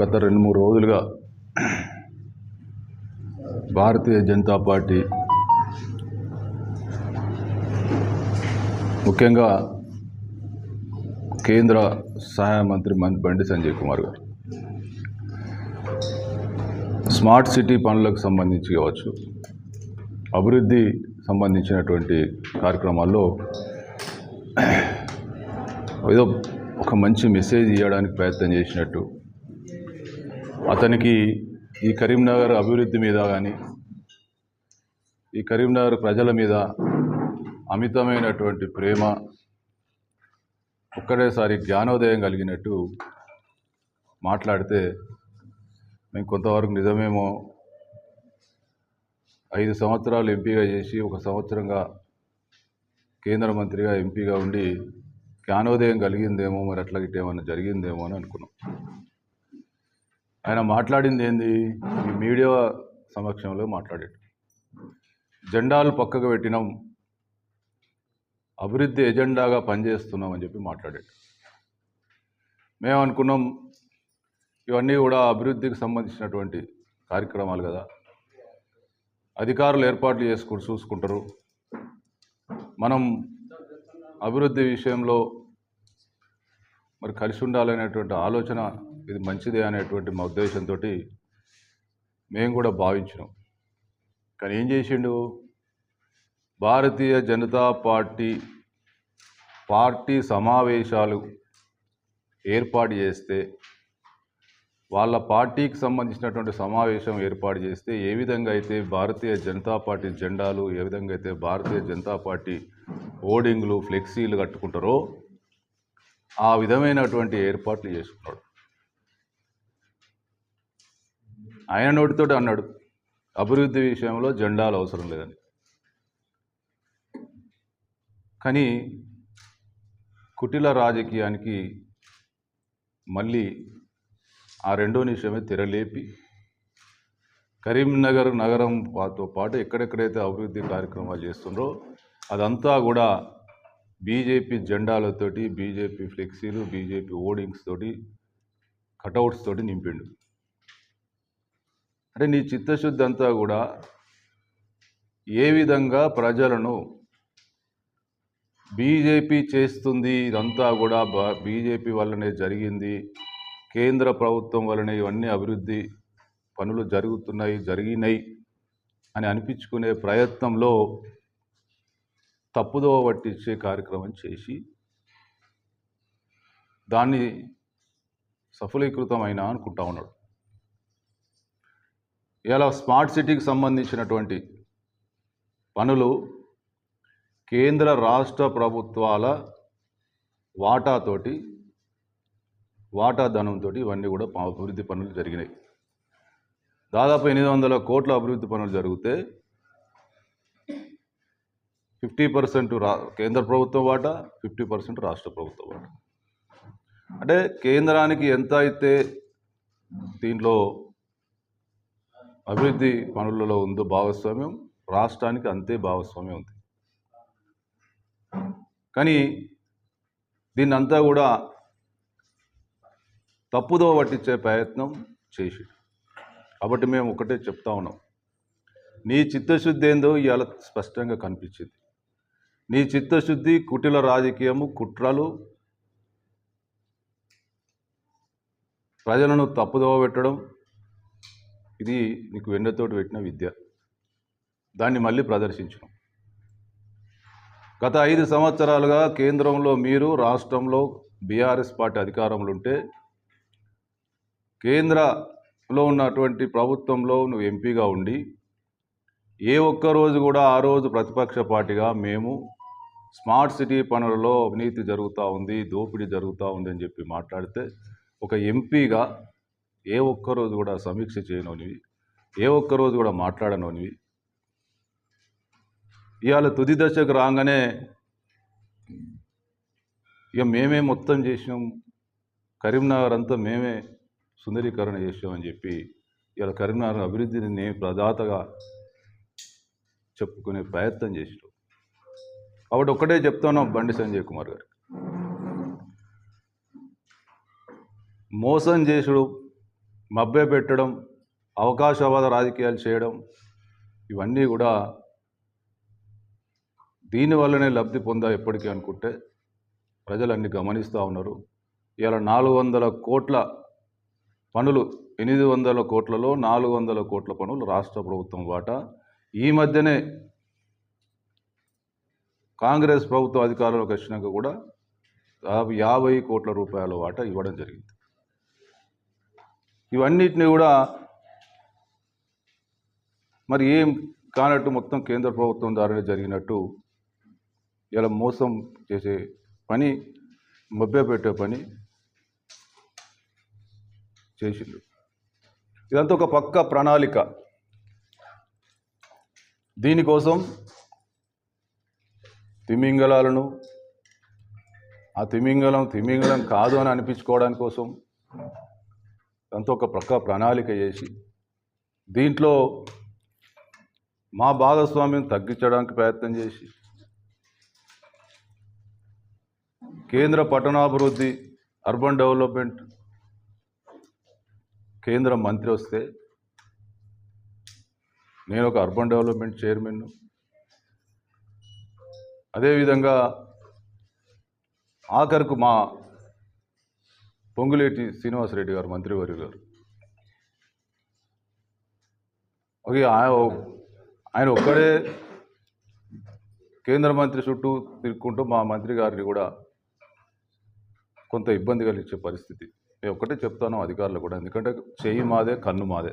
గత రెండు మూడు రోజులుగా భారతీయ జనతా పార్టీ ముఖ్యంగా కేంద్ర సహాయ మంత్రి మం- బండి సంజయ్ కుమార్ గారు. స్మార్ట్ సిటీ పనులకు సంబంధించి కావచ్చు అభివృద్ధి సంబంధించినటువంటి కార్యక్రమాల్లో ఏదో ఒక మంచి మెసేజ్ ఇవ్వడానికి ప్రయత్నం చేసినట్టు అతనికి ఈ కరీంనగర్ అభివృద్ధి మీద కానీ ఈ కరీంనగర్ ప్రజల మీద అమితమైనటువంటి ప్రేమ ఒక్కడేసారి జ్ఞానోదయం కలిగినట్టు మాట్లాడితే మేము కొంతవరకు నిజమేమో. ఐదు సంవత్సరాలు ఎంపీగా చేసి ఒక సంవత్సరంగా కేంద్ర మంత్రిగా ఎంపీగా ఉండి జ్ఞానోదయం కలిగిందేమో మరి అట్లా గిట్ట జరిగిందేమో అని అనుకున్నాం. ఆయన మాట్లాడింది ఏంది? ఈ మీడియా సమక్షంలో మాట్లాడాడు. జెండాలు పక్కకు పెట్టినాం. అభివృద్ధి ఎజెండాగా పనిచేస్తున్నాం అని చెప్పి మాట్లాడాడు. మేము అనుకున్నాం ఇవన్నీ కూడా అభివృద్ధికి సంబంధించినటువంటి కార్యక్రమాలు కదా. అధికారులు ఏర్పాట్లు చేసుకుని చూసుకుంటారు. మనం అభివృద్ధి విషయంలో మరి కలిసి ఉండాలనేటువంటి ఆలోచన ఇది మంచిదే అనేటువంటి మా ఉద్దేశంతో మేము కూడా భావించినాం. కానీ ఏం చేసిండు? భారతీయ జనతా పార్టీ పార్టీ సమావేశాలు ఏర్పాటు చేస్తే వాళ్ళ పార్టీకి సంబంధించినటువంటి సమావేశం ఏర్పాటు చేస్తే ఏ విధంగా అయితే భారతీయ జనతా పార్టీ జెండాలు ఏ విధంగా అయితే భారతీయ జనతా పార్టీ హోర్డింగ్లు ఫ్లెక్సీలు కట్టుకుంటారో ఆ విధమైనటువంటి ఏర్పాట్లు చేసుకున్నాడు. ఆయన నోటితో అన్నాడు అభివృద్ధి విషయంలో జెండాలు అవసరం లేదని. కానీ కుటిల రాజకీయానికి మళ్ళీ ఆ రెండో నిమిషమే తెరలేపి కరీంనగర్ నగరంతో పాటు ఎక్కడెక్కడైతే అభివృద్ధి కార్యక్రమాలు చేస్తుండ్రో అదంతా కూడా బీజేపీ జెండాలతోటి బీజేపీ ఫ్లెక్సీలు బీజేపీ ఓడింగ్స్ తోటి కటౌట్స్ తోటి నింపిండు. అంటే నీ చిత్తశుద్ధి అంతా కూడా ఏ విధంగా ప్రజలను బీజేపీ చేస్తుంది ఇదంతా కూడా బ- బీజేపీ వల్లనే జరిగింది కేంద్ర ప్రభుత్వం వల్లనే ఇవన్నీ అభివృద్ధి పనులు జరుగుతున్నాయి జరిగినాయి అని అనిపించుకునే ప్రయత్నంలో తప్పుదోవ పట్టించే కార్యక్రమం చేసి దాన్ని సఫలీకృతమైన అనుకుంటా ఉన్నాడు. ఇలా స్మార్ట్ సిటీకి సంబంధించినటువంటి పనులు కేంద్ర రాష్ట్ర ప్రభుత్వాల వాటాతోటి వాటా ధనంతో ఇవన్నీ కూడా అభివృద్ధి పనులు జరిగినాయి. దాదాపు ఎనిమిది వందల కోట్ల అభివృద్ధి పనులు జరిగితే ఫిఫ్టీ పర్సెంట్ రా కేంద్ర ప్రభుత్వం వాటా ఫిఫ్టీ పర్సెంట్ రాష్ట్ర ప్రభుత్వం వాటా. అంటే కేంద్రానికి ఎంత అయితే దీంట్లో అభివృద్ధి పనులలో ఉందో భాగస్వామ్యం రాష్ట్రానికి అంతే భాగస్వామ్యం ఉంది. కానీ దీన్ని అంతా కూడా తప్పుదో పట్టించే ప్రయత్నం చేసి. కాబట్టి మేము ఒకటే చెప్తా ఉన్నాం. నీ చిత్తశుద్ధి ఏందో ఇవాళ స్పష్టంగా కనిపించింది. నీ చిత్తశుద్ధి కుటిల రాజకీయము కుట్రలు ప్రజలను తప్పుదోవ పెట్టడం ఇది నీకు వెన్నతోటి పెట్టిన విద్య. దాన్ని మళ్ళీ ప్రదర్శించడం. గత ఐదు సంవత్సరాలుగా కేంద్రంలో మీరు రాష్ట్రంలో బీఆర్ఎస్ పార్టీ అధికారంలో ఉంటే కేంద్రలో ఉన్నటువంటి ప్రభుత్వంలో నువ్వు ఎంపీగా ఉండి ఏ ఒక్క రోజు కూడా ఆ రోజు ప్రతిపక్ష పార్టీగా మేము స్మార్ట్ సిటీ పనులలో అవినీతి జరుగుతూ ఉంది దోపిడీ జరుగుతూ ఉంది అని చెప్పి మాట్లాడితే ఒక ఎంపీగా ఏ ఒక్క రోజు కూడా సమీక్ష చేయనోనివి ఏ ఒక్క రోజు కూడా మాట్లాడనోనివి. ఇవాళ తుది దశకు రాగానే ఇక మేమే మొత్తం చేసినాం కరీంనగర్ అంతా మేమే సుందరీకరణ చేసామని చెప్పి ఇవాళ కరీంనగర్ అభివృద్ధిని నేను ప్రదాతగా చెప్పుకునే ప్రయత్నం చేసినాం కాబట్టి ఒక్కటే చెప్తాను బండి సంజయ్ కుమార్ గారు. మోసం చేసుడు మభ్య పెట్టడం అవకాశవాద రాజకీయాలు చేయడం ఇవన్నీ కూడా దీనివల్లనే లబ్ధి పొందా ఎప్పటికీ అనుకుంటే ప్రజలన్నీ గమనిస్తూ ఉన్నారు. ఇలా నాలుగు వందల కోట్ల పనులు ఎనిమిది వందల కోట్లలో నాలుగు వందల కోట్ల పనులు రాష్ట్ర ప్రభుత్వం వాటా. ఈ మధ్యనే కాంగ్రెస్ ప్రభుత్వ అధికారంలోకి వచ్చినాక కూడా దాదాపు యాభై కోట్ల రూపాయల వాటా ఇవ్వడం జరిగింది. ఇవన్నిటిని కూడా మరి ఏం కానట్టు మొత్తం కేంద్ర ప్రభుత్వం ద్వారానే జరిగినట్టు ఇలా మోసం చేసే పని మభ్యపెట్టే పని చేసిండు ఇదంతా ఒక పక్క ప్రణాళిక. దీనికోసం తిమింగలాలను ఆ తిమింగలం తిమింగలం కాదు అని అనిపించుకోవడానికి కోసం దాంతో ఒక ప్రక్క ప్రణాళిక చేసి దీంట్లో మా భాగస్వామ్యం తగ్గించడానికి ప్రయత్నం చేసి కేంద్ర పట్టణాభివృద్ధి అర్బన్ డెవలప్మెంట్ కేంద్ర మంత్రి వస్తే నేను ఒక అర్బన్ డెవలప్మెంట్ చైర్మన్. అదేవిధంగా ఆఖరుకు మా పొంగులేటి శ్రీనివాసరెడ్డి గారు మంత్రివర్యులు గారు. ఓకే ఆయన ఆయన ఒక్కడే కేంద్ర మంత్రి చుట్టూ తిరుక్కుంటూ మా మంత్రి గారిని కూడా కొంత ఇబ్బంది కలిగించే పరిస్థితి. నేను ఒక్కటే చెప్తాను అధికారులు కూడా ఎందుకంటే చెయ్యి మాదే కన్ను మాదే.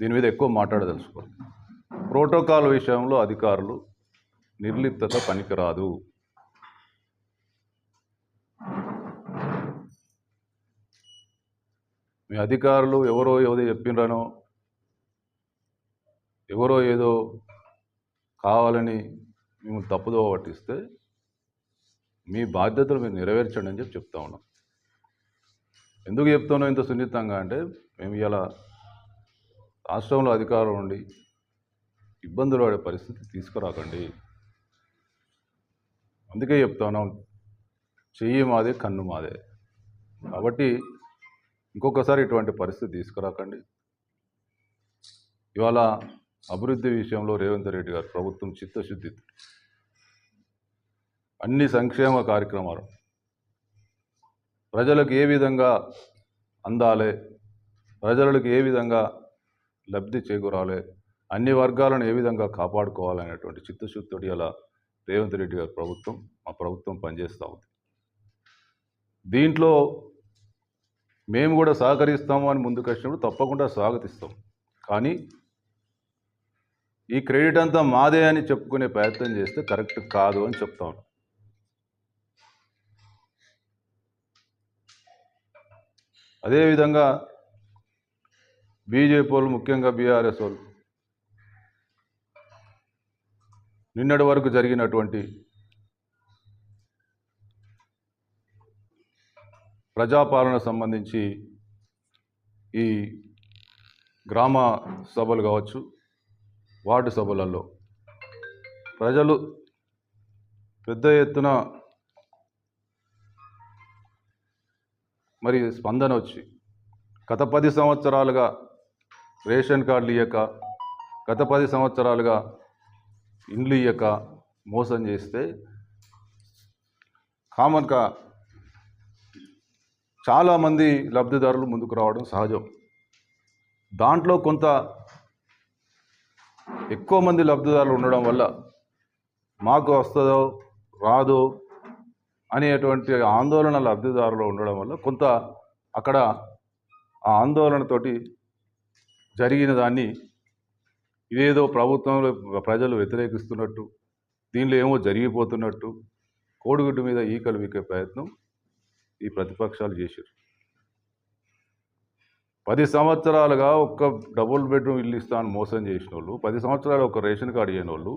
దీని మీద ఎక్కువ మాట్లాడదలుచుకోవాలి ప్రోటోకాల్ విషయంలో అధికారులు నిర్లిప్తత పనికిరాదు. మీ అధికారులు ఎవరో ఏదో చెప్పినరనో ఎవరో ఏదో కావాలని మిమ్మల్ని తప్పుదో పట్టిస్తే మీ బాధ్యతలు మీరు నెరవేర్చండి అని చెప్పి చెప్తా ఉన్నాం. ఎందుకు చెప్తానో ఇంత సున్నితంగా అంటే మేము ఇలా రాష్ట్రంలో అధికారం ఉండి ఇబ్బందులు పడే పరిస్థితి తీసుకురాకండి. అందుకే చెప్తాను చెయ్యి మాదే కన్ను మాదే. కాబట్టి ఇంకొకసారి ఇటువంటి పరిస్థితి తీసుకురాకండి. ఇవాళ అభివృద్ధి విషయంలో రేవంత్ రెడ్డి గారు ప్రభుత్వం చిత్తశుద్ధి. అన్ని సంక్షేమ కార్యక్రమాలు. ప్రజలకు ఏ విధంగా అందాలి ప్రజలకు ఏ విధంగా లబ్ధి చేకూరాలి అన్ని వర్గాలను ఏ విధంగా కాపాడుకోవాలనేటువంటి చిత్తశుద్ధితో అలా రేవంత్ రెడ్డి గారి ప్రభుత్వం మా ప్రభుత్వం పనిచేస్తూ ఉంది. దీంట్లో మేము కూడా సహకరిస్తాము అని ముందుకు వచ్చినప్పుడు తప్పకుండా స్వాగతిస్తాం. కానీ ఈ క్రెడిట్ అంతా మాదే అని చెప్పుకునే ప్రయత్నం చేస్తే కరెక్ట్ కాదు అని చెప్తాను అదేవిధంగా బీజేపీ వాళ్ళు ముఖ్యంగా బీఆర్ఎస్ వాళ్ళు నిన్నటి వరకు జరిగినటువంటి ప్రజాపాలన సంబంధించి ఈ గ్రామ సభలు కావచ్చు వార్డు సభలలో ప్రజలు పెద్ద ఎత్తున మరి స్పందన వచ్చి గత పది సంవత్సరాలుగా రేషన్ కార్డులు ఇయ్యక గత పది సంవత్సరాలుగా ఇండ్లు ఇయ్యక మోసం చేస్తే కామన్గా చాలామంది లబ్ధిదారులు ముందుకు రావడం సహజం. దాంట్లో కొంత ఎక్కువ మంది లబ్ధిదారులు ఉండడం వల్ల మాకు వస్తుందో రాదో అనేటువంటి ఆందోళన లబ్ధిదారులు ఉండడం వల్ల కొంత అక్కడ ఆ ఆందోళనతోటి జరిగిన దాన్ని ఇదేదో ప్రభుత్వంలో ప్రజలు వ్యతిరేకిస్తున్నట్టు దీనిలో ఏమో జరిగిపోతున్నట్టు కోడిగుడ్డు మీద ఈకలు వీకే ప్రయత్నం ఈ ప్రతిపక్షాలు చేశారు. పది సంవత్సరాలుగా ఒక్క డబుల్ బెడ్రూమ్ ఇల్లు ఇస్తాను మోసం చేసిన వాళ్ళు పది సంవత్సరాలు ఒక రేషన్ కార్డు చేయని వాళ్ళు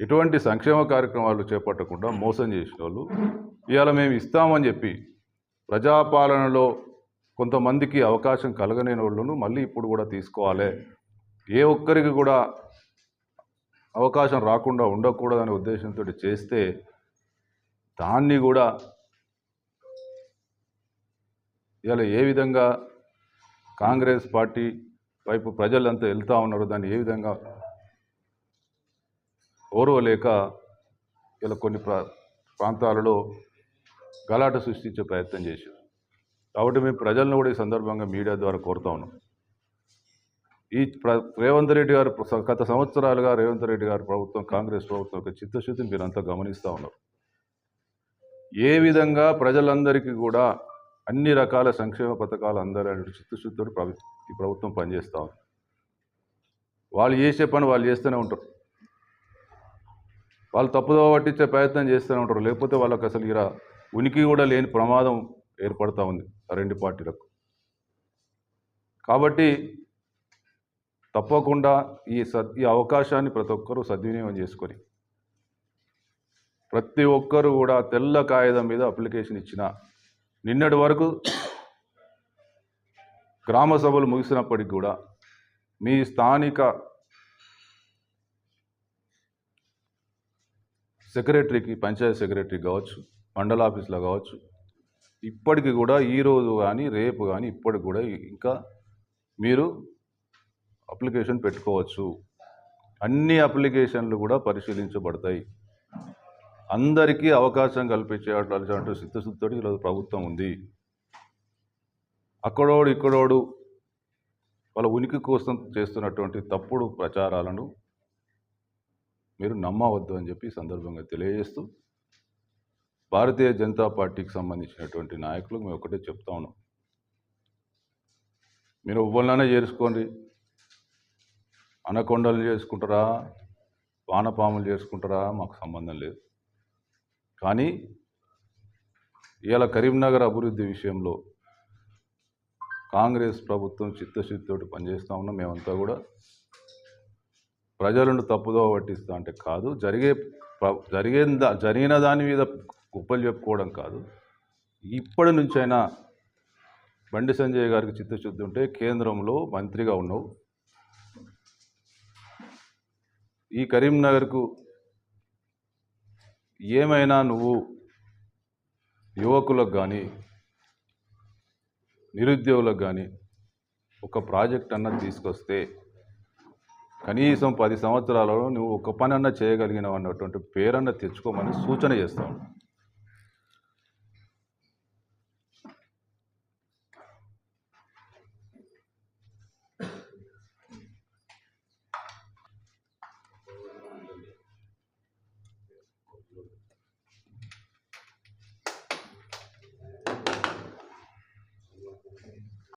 ఇటువంటి సంక్షేమ కార్యక్రమాలు చేపట్టకుండా మోసం చేసిన వాళ్ళు ఇవాళ మేము ఇస్తామని చెప్పి ప్రజాపాలనలో కొంతమందికి అవకాశం కలగలేని వాళ్ళను మళ్ళీ ఇప్పుడు కూడా తీసుకోవాలి. ఏ ఒక్కరికి కూడా అవకాశం రాకుండా ఉండకూడదనే ఉద్దేశంతో చేస్తే దాన్ని కూడా ఇలా ఏ విధంగా కాంగ్రెస్ పార్టీ వైపు ప్రజలంతా వెళ్తూ ఉన్నారు దాన్ని ఏ విధంగా ఓర్వలేక ఇలా కొన్ని ప్రా ప్రాంతాలలో గలాట సృష్టించే ప్రయత్నం చేశారు. కాబట్టి మేము ప్రజలను కూడా ఈ సందర్భంగా మీడియా ద్వారా కోరుతా ఉన్నాం. ఈ ప్ర రేవంత్ రెడ్డి గారు గత సంవత్సరాలుగా రేవంత్ రెడ్డి గారి ప్రభుత్వం కాంగ్రెస్ ప్రభుత్వం యొక్క చిత్తశుద్ధిని మీరంతా గమనిస్తూ ఉన్నారు. ఏ విధంగా ప్రజలందరికీ కూడా అన్ని రకాల సంక్షేమ పథకాలు అందరూ చిత్తశుద్ధితో ప్రభు ఈ ప్రభుత్వం పనిచేస్తూ ఉంది. వాళ్ళు చేసే పని వాళ్ళు చేస్తూనే ఉంటారు. వాళ్ళు తప్పుదో పట్టించే ప్రయత్నం చేస్తూనే ఉంటారు. లేకపోతే వాళ్ళకి అసలు ఇలా ఉనికి కూడా లేని ప్రమాదం ఏర్పడుతూ ఉంది రెండు పార్టీలకు. కాబట్టి తప్పకుండా ఈ సద్ ఈ అవకాశాన్ని ప్రతి ఒక్కరూ సద్వినియోగం చేసుకొని ప్రతి ఒక్కరు కూడా తెల్ల కాగితం మీద అప్లికేషన్ ఇచ్చిన నిన్నటి వరకు గ్రామ సభలు ముగిసినప్పటికి కూడా మీ స్థానిక సెక్రటరీకి పంచాయతీ సెక్రటరీ కావచ్చు మండల ఆఫీస్లో కావచ్చు ఇప్పటికి కూడా ఈరోజు కానీ రేపు కానీ ఇప్పటికి కూడా ఇంకా మీరు అప్లికేషన్ పెట్టుకోవచ్చు. అన్ని అప్లికేషన్లు కూడా పరిశీలించబడతాయి. అందరికీ అవకాశం కల్పించేటటువంటి సిద్ధశుద్ధితో ఈరోజు ప్రభుత్వం ఉంది. అక్కడోడు ఇక్కడోడు వాళ్ళ ఉనికి కోసం చేస్తున్నటువంటి తప్పుడు ప్రచారాలను మీరు నమ్మవద్దు అని చెప్పి సందర్భంగా తెలియజేస్తూ భారతీయ జనతా పార్టీకి సంబంధించినటువంటి నాయకులకు మేము ఒకటే చెప్తా ఉన్నాం. మీరు ఉవ్వలనే చేసుకోండి అనకొండలు చేసుకుంటారా? వానపాములు చేసుకుంటారా? మాకు సంబంధం లేదు. కానీ ఇవాళ కరీంనగర్ అభివృద్ధి విషయంలో కాంగ్రెస్ ప్రభుత్వం చిత్తశుద్ధితోటి పనిచేస్తూ ఉన్నాం మేమంతా కూడా ప్రజలను తప్పుదోవ పట్టిస్తా అంటే కాదు జరిగే జరిగే దా- జరిగిన దాని మీద గొప్పలు చెప్పుకోవడం కాదు. ఇప్పటి నుంచైనా బండి సంజయ్ గారికి చిత్తశుద్ధి ఉంటే కేంద్రంలో మంత్రిగా ఉన్నావు. ఈ కరీంనగర్కు ఏమైనా నువ్వు యువకులకు కానీ నిరుద్యోగులకు కానీ ఒక ప్రాజెక్ట్ అన్నది తీసుకొస్తే కనీసం పది సంవత్సరాలలో నువ్వు ఒక పని అన్న చేయగలిగినావు అన్నటువంటి పేరన్న తెచ్చుకోమని సూచన చేస్తాను